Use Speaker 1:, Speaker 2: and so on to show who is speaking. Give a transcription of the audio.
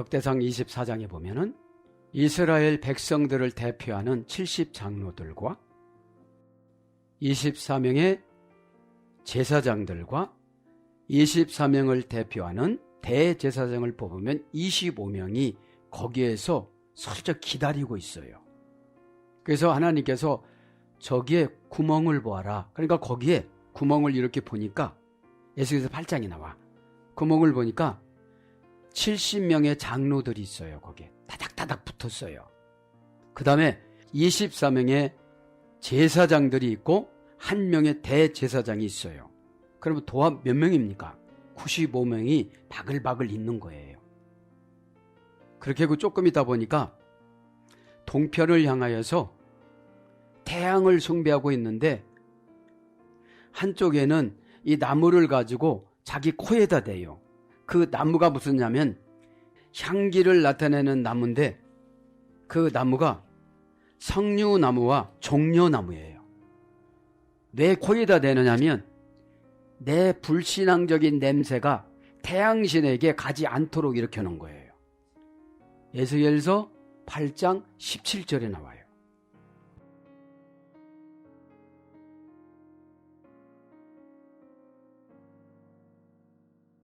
Speaker 1: 역대상 24장에 보면은 이스라엘 백성들을 대표하는 70장로들과 24명의 제사장들과 24명을 대표하는 대제사장을 뽑으면 25명이 거기에서 슬쩍 기다리고 있어요. 그래서 하나님께서 저기에 구멍을 보아라. 그러니까 거기에 구멍을 이렇게 보니까 예수께서 8장이 나와. 구멍을 보니까 70명의 장로들이 있어요. 거기에 다닥다닥 붙었어요. 그 다음에 24명의 제사장들이 있고 한 명의 대제사장이 있어요. 그러면 도합 몇 명입니까? 95명이 바글바글 있는 거예요. 그렇게 하고 조금 있다 보니까 동편을 향하여서 태양을 숭배하고 있는데 한쪽에는 이 나무를 가지고 자기 코에다 대요. 그 나무가 무슨냐면 향기를 나타내는 나무인데 그 나무가 석류나무와 종려나무예요. 왜 코에다 대느냐면 내 불신앙적인 냄새가 태양신에게 가지 않도록 이렇게 놓은 거예요. 에스겔서 8장 17절에 나와요.